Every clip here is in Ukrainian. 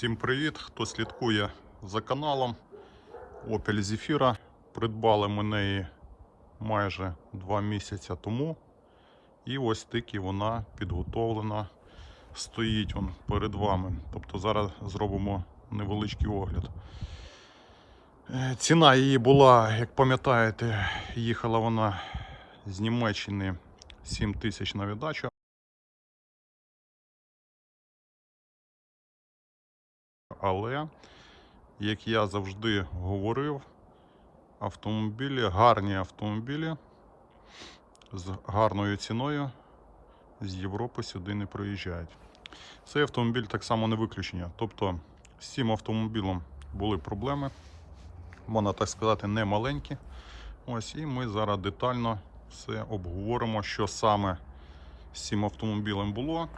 Всім привіт! Хто слідкує за каналом Opel Zafira. Придбали ми неї майже 2 місяці тому. І ось тільки вона підготовлена, стоїть он перед вами. Тобто зараз зробимо невеличкий огляд. Е, Ціна її була, як пам'ятаєте, їхала вона з Німеччини 7 тисяч на віддачу. Але, як я завжди говорив, автомобілі, гарні автомобілі з гарною ціною з Європи сюди не приїжджають. Цей автомобіль так само не виключення. Тобто з цим автомобілем були проблеми, можна так сказати, не маленькі. Ось, і ми зараз детально все обговоримо, що саме з цим автомобілем було,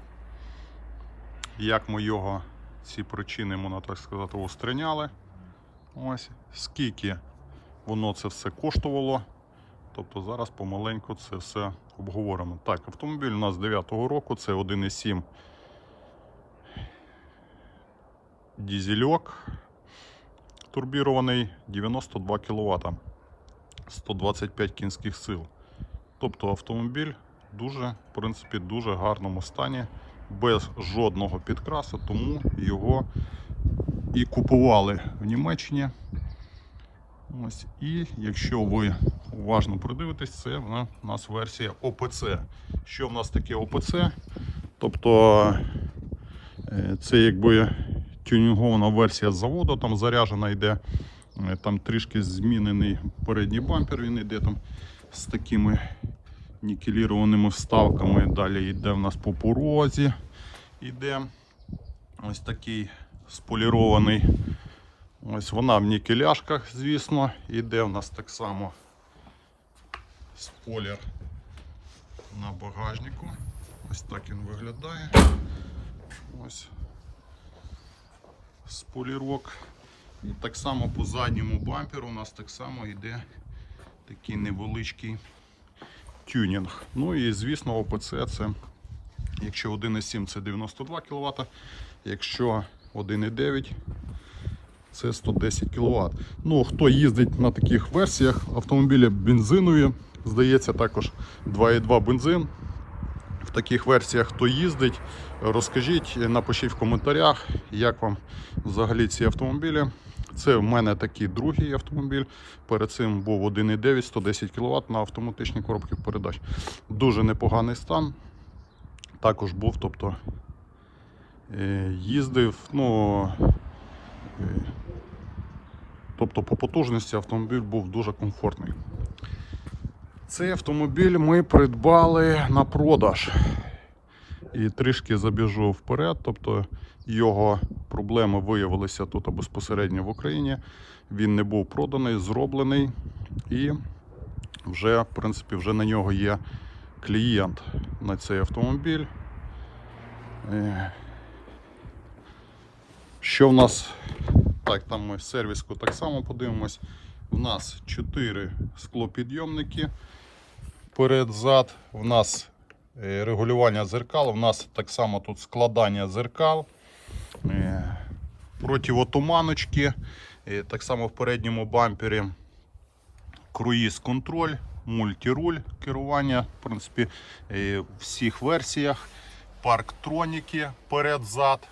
як ми його ці причини, можна так сказати, устраняли. Ось скільки воно це все коштувало. Тобто зараз помаленьку це все обговоримо. Так, автомобіль у нас 9-го року, це 1,7 дізельок турбірований 92 кВт, 125 кінських сил. Тобто автомобіль дуже, в принципі, дуже гарному стані, без жодного підкрасу, тому його і купували в Німеччині. Ось. І якщо ви уважно придивитесь, це у нас версія ОПЦ. Що в нас таке ОПЦ? Тобто е, це якби тюнінгована версія заводу, там заряджена йде, е, там трішки змінений передній бампер, він йде там з такими нікелірованими вставками. Далі йде в нас по порозі. Іде ось такий сполірований. Ось вона в нікеляшках, звісно. Іде в нас так само спойлер на багажнику. Ось так він виглядає. Ось спойлерок. І так само по задньому бамперу у нас так само йде такий невеличкий тюнінг. Ну і звісно, ОПЦ це, якщо 1,7 це 92 кВт, якщо 1,9 це 110 кВт. Ну, хто їздить на таких версіях, автомобілі бензинові, здається, також 2,2 бензин. В таких версіях хто їздить, розкажіть, напишіть в коментарях, як вам взагалі ці автомобілі. Це в мене такий другий автомобіль. Перед цим був 1,9 110 кВт на автоматичній коробці передач. Дуже непоганий стан. Також був, тобто е, їздив, ну, е, тобто по потужності автомобіль був дуже комфортний. Цей автомобіль ми придбали на продаж. І трішки забіжу вперед, тобто його проблеми виявилися тут безпосередньо в Україні. Він не був проданий, зроблений, і вже, в принципі, вже на нього є клієнт на цей автомобіль. Е, Що в нас? Так, там ми сервіску так само подивимось. У нас 4 склопідйомники перед-зад. У нас регулювання дзеркал, у нас так само тут складання дзеркал. Е, Противотуманочки. Е, Так само в передньому бампері круїз контроль, мультируль керування. В принципі, е, в всіх версіях. Парктроніки перед-зад.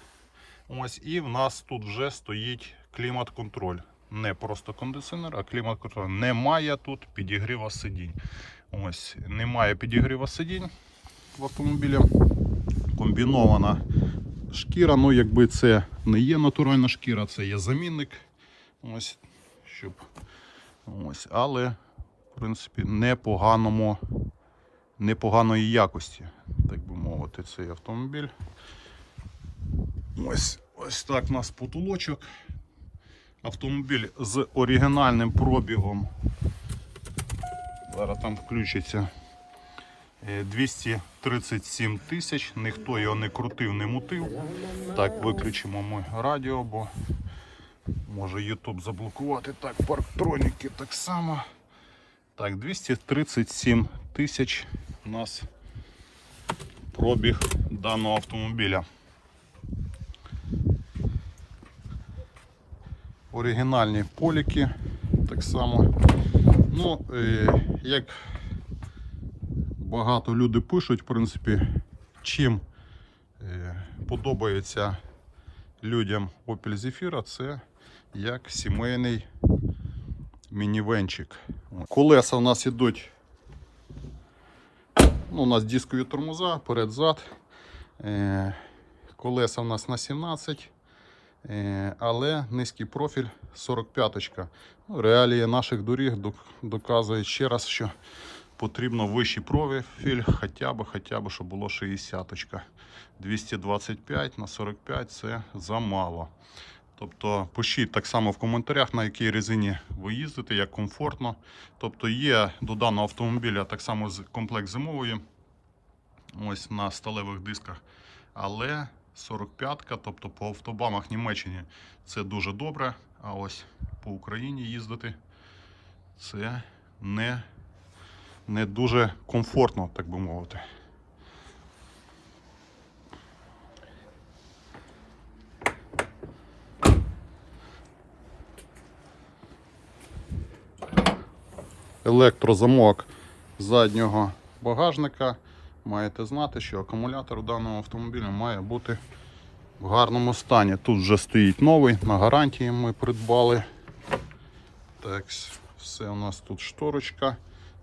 Ось, і в нас тут вже стоїть клімат-контроль. Не просто кондиціонер, а клімат-контроль. Немає тут підігріва сидінь. Ось, немає підігріва сидінь в автомобілі. Комбінована шкіра. Ну, якби це не є натуральна шкіра, це є замінник. Ось, щоб, ось, але, в принципі, непоганому, непоганої якості, так би мовити, цей автомобіль. Ось, ось так у нас потолочок. Автомобіль з оригінальним пробігом. Зараз там включиться 237 тисяч. Ніхто його не крутив, не мутив. Так, виключимо ми радіо, бо може YouTube заблокувати. Так, парктроніки так само. Так, 237 тисяч у нас пробіг даного автомобіля. оригінальні поліки. Так само. Ну, е, як багато люди пишуть, в принципі, чим е, подобається людям Opel Zafira, це як сімейний мінівенчик. Колеса у нас ідуть. Ну, у нас дискові тормоза, перед-зад. Е, колеса у нас на 17, е, але низький профіль 45-ка. Ну, реалії наших доріг доказують ще раз, що потрібно вищий профіль, хоча б, хоча б, щоб було 60-ка. 225 на 45 це замало. Тобто пишіть так само в коментарях, на якій резині ви їздите, як комфортно. Тобто є до даного автомобіля так само комплект зимової, ось на сталевих дисках. Але 45-ка, тобто по автобамах Німеччині, це дуже добре. А ось по Україні їздити це не, не дуже комфортно, так би мовити. електрозамок заднього багажника. Маєте знати, що акумулятор у даного автомобіля має бути в гарному стані. Тут вже стоїть новий, на гарантії ми придбали. Так, все у нас тут шторочка.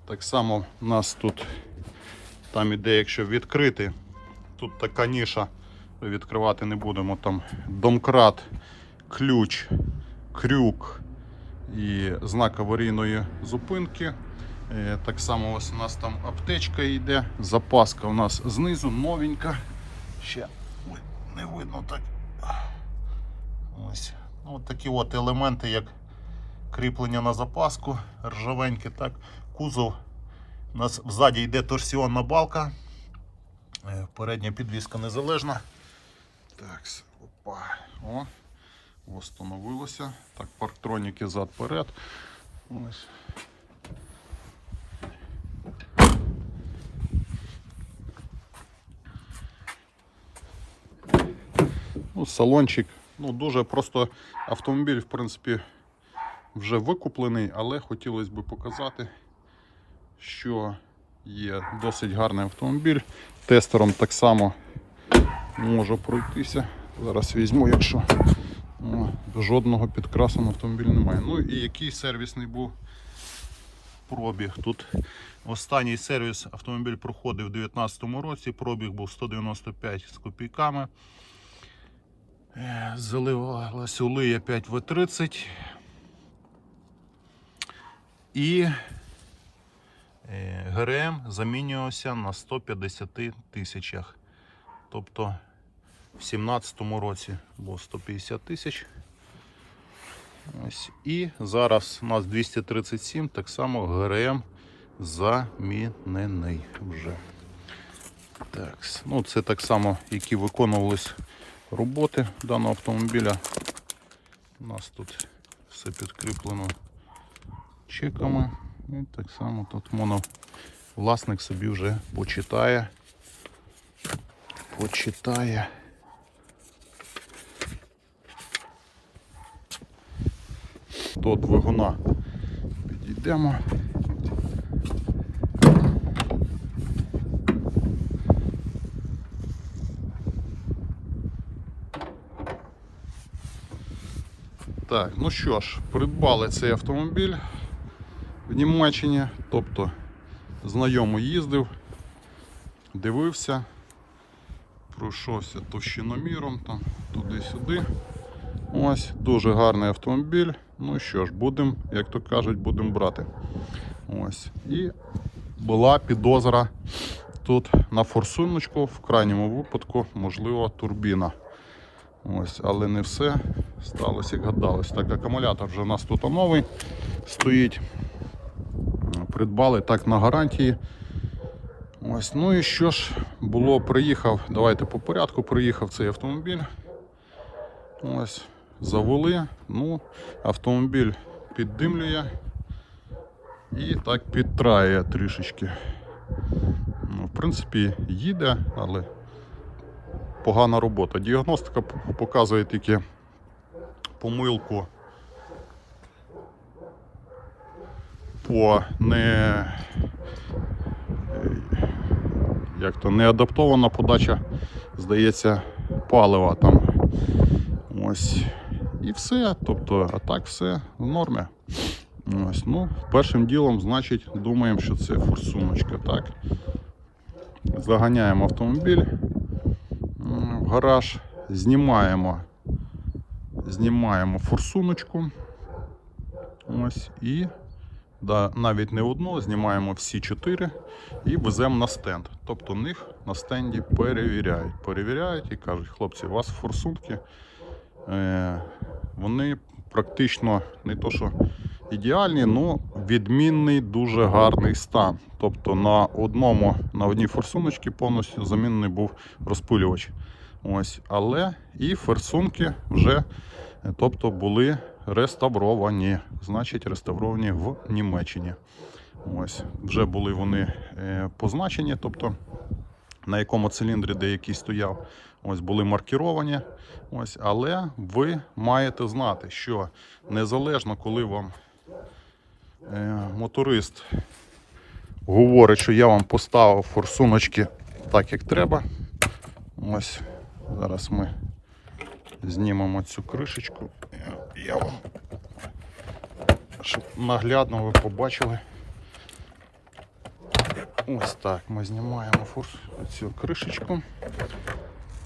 Так само у нас тут там іде, якщо відкрити, тут така ніша, відкривати не будемо. Там домкрат, ключ, крюк і знак аварійної зупинки. Е, Так само ось у нас там аптечка йде, запаска у нас знизу новенька. Ще не видно так. Ось. Ну, такі от елементи, як кріплення на запаску, ржавеньке, так. Кузов. У нас ззаді йде торсіонна балка. Е, Передня підвіска незалежна. Так, опа. О, Встановилося. Так, парктроніки зад перед. Ну, салончик. Ну, дуже просто автомобіль, в принципі, вже викуплений, але хотілося б показати, що є досить гарний автомобіль. Тестером так само можу пройтися. Зараз візьму, якщо О, жодного підкрасу на автомобіль немає. Ну і який сервісний був пробіг. Тут останній сервіс автомобіль проходив у 2019 році, пробіг був 195 з копійками. Е, Заливалась олія 5В30. І ГРМ замінювався на 150 тисячах. Тобто в 2017 році було 150 тисяч. І зараз у нас 237, так само ГРМ замінений вже. Так, ну це так само, які виконувались роботи даного автомобіля. У нас тут все підкріплено чеками. І так само тут моно власник собі вже почитає. Почитає. До двигуна підійдемо. Так, ну що ж, придбали цей автомобіль в Німеччині, тобто знайомий їздив, дивився, пройшовся товщиноміром там туди-сюди. Ось дуже гарний автомобіль. Ну що ж, будемо, як то кажуть, будемо брати. Ось. І була підозра тут на форсуночку, в крайньому випадку, можливо, турбіна. Ось, але не все сталося, як гадалось. Так, акумулятор вже у нас тут новий стоїть. Придбали так на гарантії. Ось, ну і що ж, було, приїхав, давайте по порядку, приїхав цей автомобіль. Ось, завели. Ну, автомобіль піддимлює і так підтрає трішечки. Ну, в принципі, їде, але погана робота. Діагностика показує тільки помилку по не як то не адаптована подача, здається, палива там. Ось. І все. Тобто, а так все в нормі. Ось, ну, першим ділом, значить, думаємо, що це форсуночка. Так. Заганяємо автомобіль в гараж, знімаємо, знімаємо форсуночку. Ось і да, навіть не одну, знімаємо всі чотири і веземо на стенд. Тобто них на стенді перевіряють. Перевіряють і кажуть, хлопці, у вас форсунки. Е, вони практично не то, що ідеальні, але відмінний дуже гарний стан. Тобто на одному, на одній форсуночці повністю замінений був розпилювач. Ось, але і форсунки вже е, тобто, були реставровані, значить, реставровані в Німеччині. Ось, вже були вони е, позначені, тобто на якому циліндрі де який стояв, ось були маркіровані. Ось, але ви маєте знати, що незалежно, коли вам е, моторист говорить, що я вам поставив форсуночки так, як треба. Ось зараз ми знімемо цю кришечку. Я, вам, щоб наглядно ви побачили. Ось так ми знімаємо форс цю кришечку.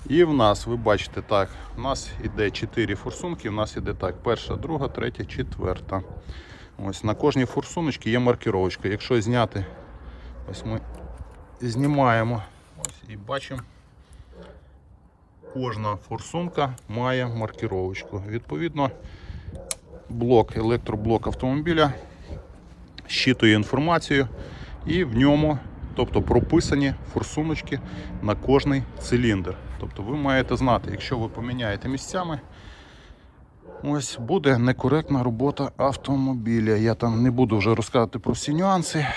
І в нас, ви бачите, так, у нас іде 4 форсунки, у нас іде так, перша, друга, третя, четверта. Ось на кожній форсуночці є маркіровочка. Якщо зняти, ось ми знімаємо ось і бачимо, кожна форсунка має маркіровочку. Відповідно, блок, електроблок автомобіля щитує інформацію і в ньому тобто прописані форсуночки на кожний циліндр. Тобто ви маєте знати, якщо ви поміняєте місцями, ось буде некоректна робота автомобіля. Я там не буду вже розказувати про всі нюанси.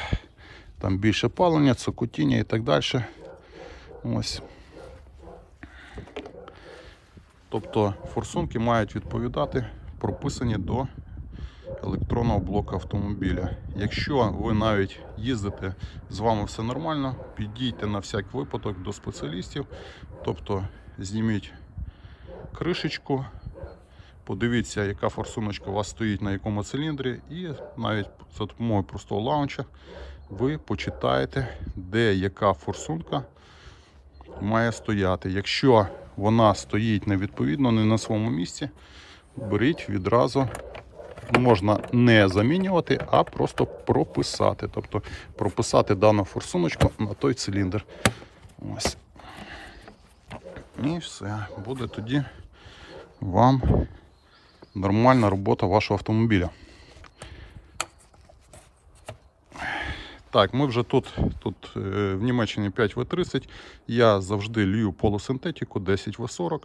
Там більше палення, цокотіння і так далі. Ось. Тобто форсунки мають відповідати прописані до електронного блоку автомобіля. Якщо ви навіть їздите, з вами все нормально, підійте на всяк випадок до спеціалістів, тобто зніміть кришечку, подивіться, яка форсуночка у вас стоїть на якому циліндрі, і навіть за допомогою простого лаунча ви почитаєте, де яка форсунка має стояти. Якщо вона стоїть невідповідно, не на своєму місці, беріть відразу можна не замінювати, а просто прописати. Тобто прописати дану форсуночку на той циліндр. Ось. І все. Буде тоді вам нормальна робота вашого автомобіля. Так, ми вже тут, тут е, в Німеччині 5В30. Я завжди лью полусинтетику 10В40.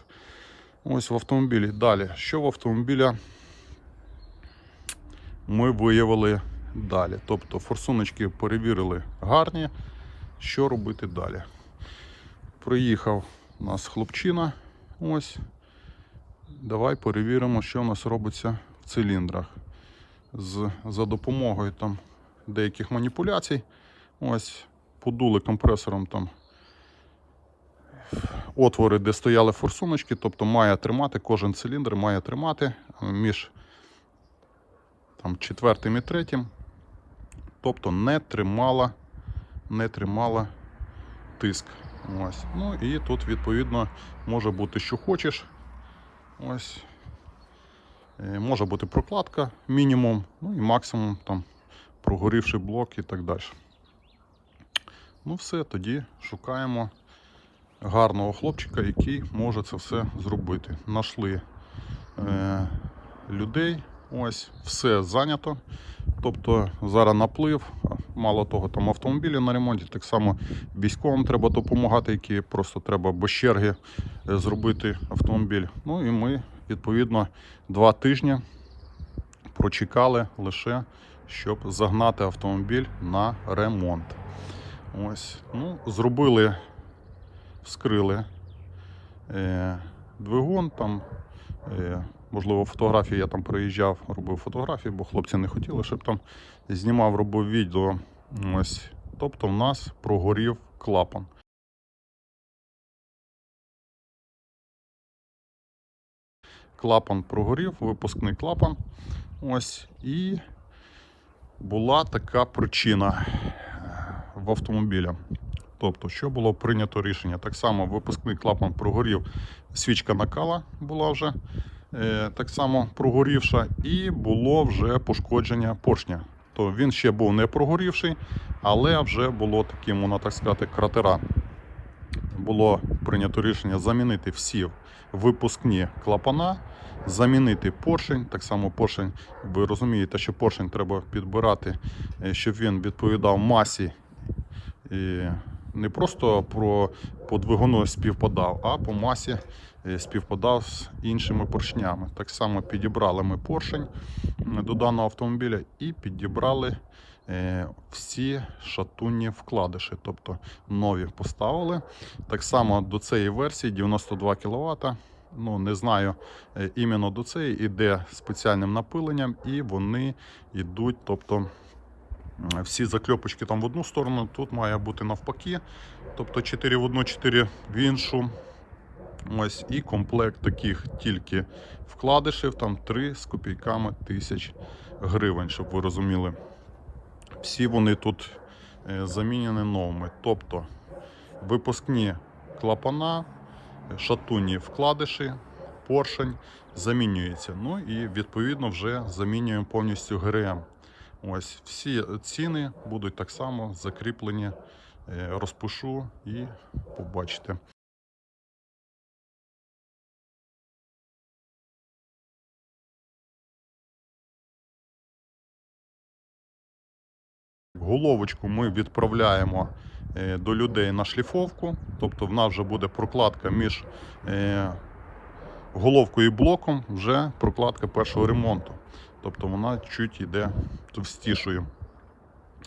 Ось в автомобілі. Далі, що в автомобіля ми виявили далі. Тобто форсуночки перевірили гарні. Що робити далі? Приїхав у нас хлопчина. Ось. Давай перевіримо, що у нас робиться в циліндрах. З, За допомогою там деяких маніпуляцій. Ось подули компресором там отвори, де стояли форсуночки, тобто має тримати, кожен циліндр має тримати між там, четвертим і третім. Тобто не тримала, не тримала тиск. Ось. Ну і тут, відповідно, може бути, що хочеш. Ось. Е, Може бути прокладка мінімум, ну і максимум там прогорівший блок і так далі. Ну все, тоді шукаємо гарного хлопчика, який може це все зробити. Нашли е, людей, ось, все зайнято. Тобто зараз наплив, мало того, там автомобілі на ремонті, так само військовим треба допомагати, які просто треба без черги е, зробити автомобіль. Ну і ми, відповідно, два тижні прочекали лише, щоб загнати автомобіль на ремонт. Ось, ну, зробили, вскрили е, двигун, там е, можливо, фотографії я там приїжджав, робив фотографії, бо хлопці не хотіли, щоб там знімав, робив відео. Ось. Тобто в нас прогорів клапан. Клапан прогорів, випускний клапан. Ось. І була така причина е, в автомобілі. Тобто, що було прийнято рішення? Так само випускний клапан прогорів, свічка накала була вже е, так само прогорівша, і було вже пошкодження поршня. То він ще був не прогорівший, але вже було такі, можна так сказати, кратера. Було прийнято рішення замінити всі випускні клапана, замінити поршень. Так само поршень, ви розумієте, що поршень треба підбирати, е, щоб він відповідав масі. І не просто про по двигуну співпадав, а по масі е, співпадав з іншими поршнями. Так само підібрали ми поршень до даного автомобіля і підібрали е, всі шатунні вкладиші, тобто нові поставили. Так само до цієї версії 92 кВт. Ну, не знаю, е, іменно до цієї іде спеціальним напиленням, і вони йдуть, тобто всі закльопочки там в одну сторону, тут має бути навпаки. Тобто 4 в одну, 4 в іншу. Ось і комплект таких тільки вкладишів, там 3 з копійками тисяч гривень, щоб ви розуміли. Всі вони тут е, замінені новими. Тобто випускні клапана, шатунні вкладиші, поршень замінюється. Ну і відповідно вже замінюємо повністю ГРМ. Ось всі ціни будуть так само закріплені. Е, Розпишу і побачите. Головочку ми відправляємо е, до людей на шліфовку, тобто в нас вже буде прокладка між е, головкою і блоком, вже прокладка першого ремонту. Тобто вона чуть йде товстішою.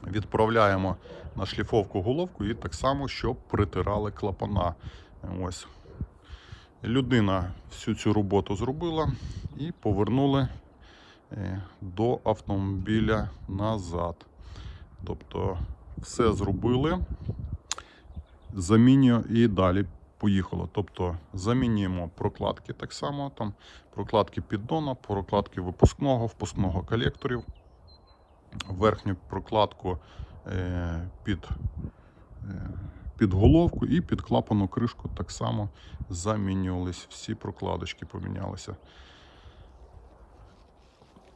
Відправляємо на шліфовку головку і так само, щоб притирали клапана. Ось. Людина всю цю роботу зробила і повернули е, до автомобіля назад. Тобто все зробили, замінюю і далі поїхало. Тобто замінюємо прокладки так само, там прокладки піддона, прокладки випускного, впускного колекторів, верхню прокладку е, під, е, під головку і під клапану кришку так само замінювались. Всі прокладочки помінялися.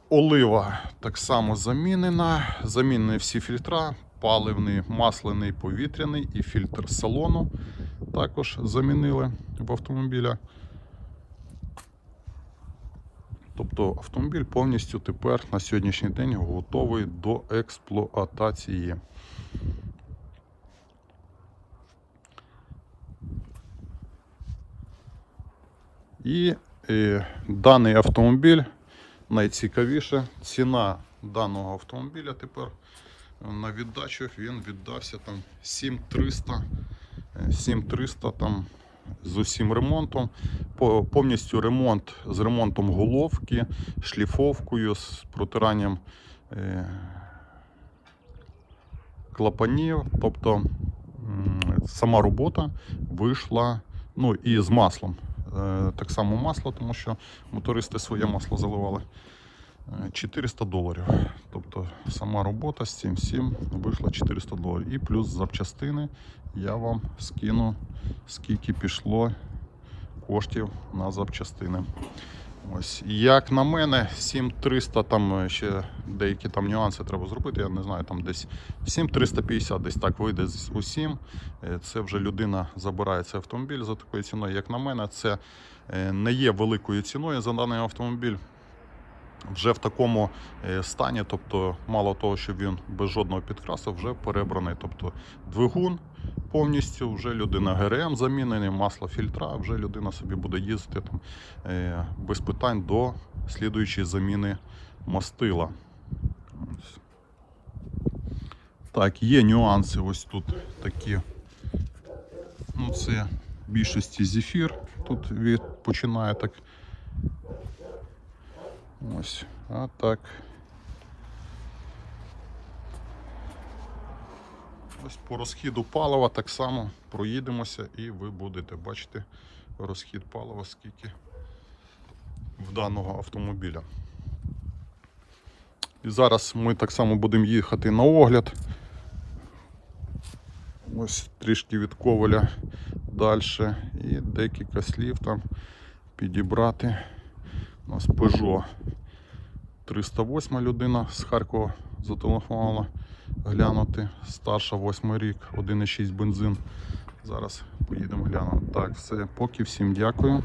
Олива так само замінена. Замінені всі фільтра, паливний, масляний, повітряний і фільтр салону також замінили в автомобіля. Тобто автомобіль повністю тепер на сьогоднішній день готовий до експлуатації. І е, даний автомобіль найцікавіше ціна даного автомобіля тепер на віддачу він віддався там 7300 е, 7300 там з усім ремонтом. Повністю ремонт з ремонтом головки, шліфовкою, з протиранням е, клапанів. Тобто сама робота вийшла ну, і з маслом. Е, Так само масло, тому що мотористи своє масло заливали. Е, 400 доларів. Тобто сама робота з цим всім вийшла 400 доларів. І плюс запчастини я вам скину, скільки пішло коштів на запчастини. Ось, як на мене, 7300, там ще деякі там нюанси треба зробити. Я не знаю, там десь 7350 десь так вийде з усім. Е, Це вже людина забирає цей автомобіль за такою ціною. Як на мене, це е, не є великою ціною за даний автомобіль. Вже в такому е, стані, тобто, мало того, що він без жодного підкрасу вже перебраний. Тобто двигун повністю, вже людина ГРМ замінений, масло фільтра, вже людина собі буде їздити там, е, без питань до слідуючої заміни мастила. Так, є нюанси ось тут такі. Ну, це в більшості зефір. Тут від, починає так Ось, а так. Ось по розхіду палива так само проїдемося і ви будете бачити розхід палива, скільки в даного автомобіля. І зараз ми так само будемо їхати на огляд. Ось трішки від коваля далі. І декілька слів там підібрати. У нас Peugeot 308 людина з Харкова зателефонувала глянути. Старша 8 рік, 1,6 бензин. Зараз поїдемо глянути. Так, все, поки всім дякую.